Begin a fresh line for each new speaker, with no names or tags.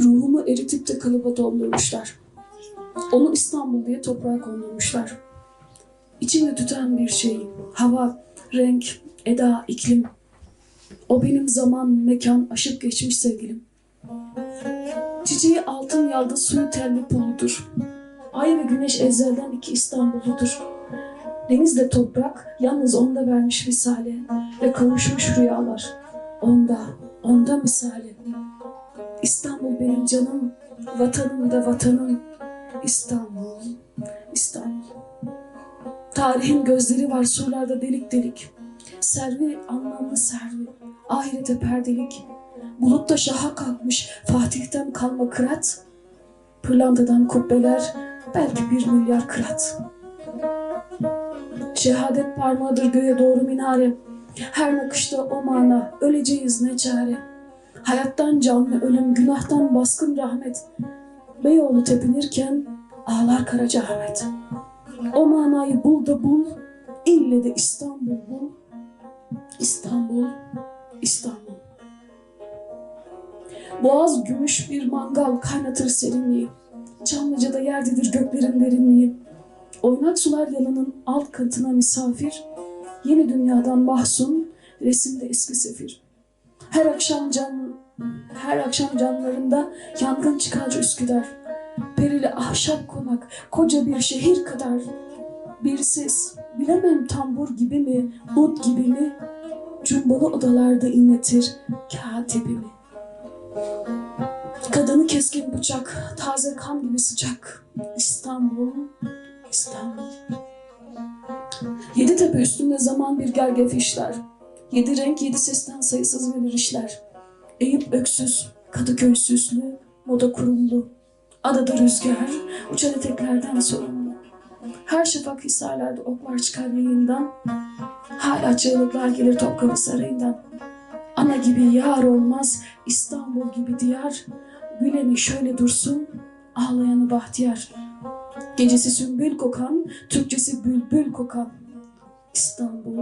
Ruhumu eritip de kalıba doldurmuşlar. Onu İstanbul diye toprağa kondurmuşlar. İçimde tüten bir şey, hava, renk, eda, iklim. O benim zaman, mekan aşıp geçmiş sevgilim. Çiçeği altın yalda suyu telli puludur. Ay ve güneş ezelden iki İstanbul'udur. Denizle toprak yalnız onda vermiş misali ve kavuşmuş rüyalar. Onda, onda misali. İstanbul benim canım, vatanım da vatanım. İstanbul, İstanbul. Tarihin gözleri var surlarda delik delik. Servi anlamlı servi, ahirete perdelik. Bulutta şaha kalkmış Fatih'ten kalma kırat. Pırlantadan kubbeler belki bir milyar kırat. Şehadet parmağıdır göğe doğru minare. Her nakışta o mana, öleceğiz ne çare. Hayattan canlı ölüm, günahtan baskın rahmet. Beyoğlu tepinirken ağlar Karacaahmet. O manayı bul da bul, ille de İstanbul bul. İstanbul, İstanbul. Boğaz gümüş bir mangal kaynatır serinliği. Çamlıca'da yerdedir göklerin derinliği. Oynak sular yanının alt katına misafir. Yeni dünyadan mahzun, resimde eski sefir. Her akşam can, her akşam camlarında yangın çıkar Üsküdar. Perili ahşap konak, koca bir şehir kadar. Bir ses, bilemem tambur gibi mi, ud gibi mi? Cumbalı odalarda inletir katibimi. Kadını keskin bıçak, taze kan gibi sıcak. İstanbul, İstanbul. Yedi tepe üstünde zaman bir gergef işler. Yedi renk, yedi sesten sayısız verir işler. Eyüp öksüz, Kadıköy süslü, moda kurumlu. Adada rüzgar, uçan eteklerden sorumlu. Her şafak hisarlarda oklar çıkar yayından. Hala çığlıklar gelir Topkapı Sarayı'ndan. Ana gibi yar olmaz, İstanbul gibi diyar. Güleni şöyle dursun, ağlayanı bahtiyar. Gecesi sümbül kokan, Türkçesi bülbül kokan. İstanbul.